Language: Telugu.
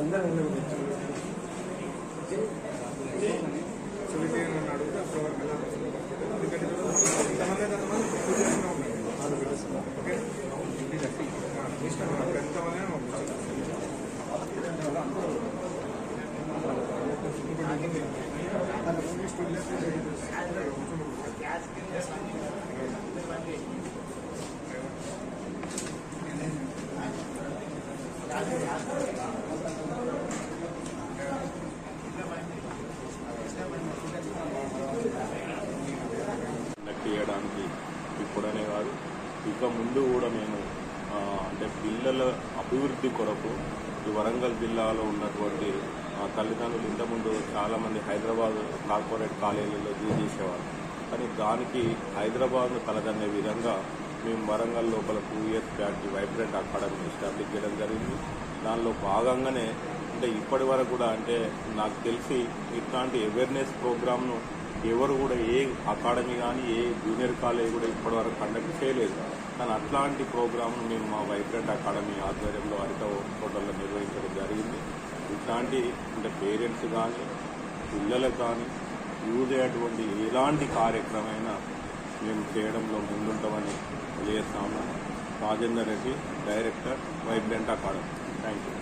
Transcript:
అందరూ నిలబడి సువిధి అని అడిగితే అప్పుడు వరకు వెళ్ళాల్సి వస్తుంది. ఎందుకంటే ఎంతమంది అయితే అంతమంది పొజిషన్లో ఉండండి. ఓకే? ఆ, ఇష్టం అప్పుడు ఎంతమంది అయినా ఇప్పుడనే కాదు. ఇక ముందు కూడా మేము అంటే పిల్లల అభివృద్ధి కొరకు ఈ వరంగల్ జిల్లాలో ఉన్నటువంటి ఆ, తల్లిదండ్రులు ఇంతకుముందు చాలామంది హైదరాబాద్ కార్పొరేట్ కాలేజీల్లో యూజ్ చేసేవారు. కానీ దానికి హైదరాబాద్ను తలదన్నే విధంగా మేము వరంగల్ లోపల two years back Vibrant Academy establish చేయడం జరిగింది. దానిలో భాగంగానే అంటే ఇప్పటి వరకు కూడా అంటే నాకు తెలిసి ఇట్లాంటి అవేర్నెస్ ప్రోగ్రామ్ను ఎవరు కూడా ఏ అకాడమీ కానీ ఏ జూనియర్ కాలేజ్ కూడా ఇప్పటివరకు కండక్ట్ చేయలేదు. కానీ అట్లాంటి ప్రోగ్రామ్ను మేము మా వైబ్రెంట్ అకాడమీ ఆధ్వర్యంలో హరిత హోటల్లో నిర్వహించడం జరిగింది. ఇట్లాంటి అంటే పేరెంట్స్ కానీ పిల్లలకు కానీ యూజ్ అయ్యేటువంటి ఎలాంటి కార్యక్రమైనా మేము చేయడంలో ముందుంటామని తెలియజేస్తా ఉన్నాను Rajender Reddy director Vibrant Academy. Thank you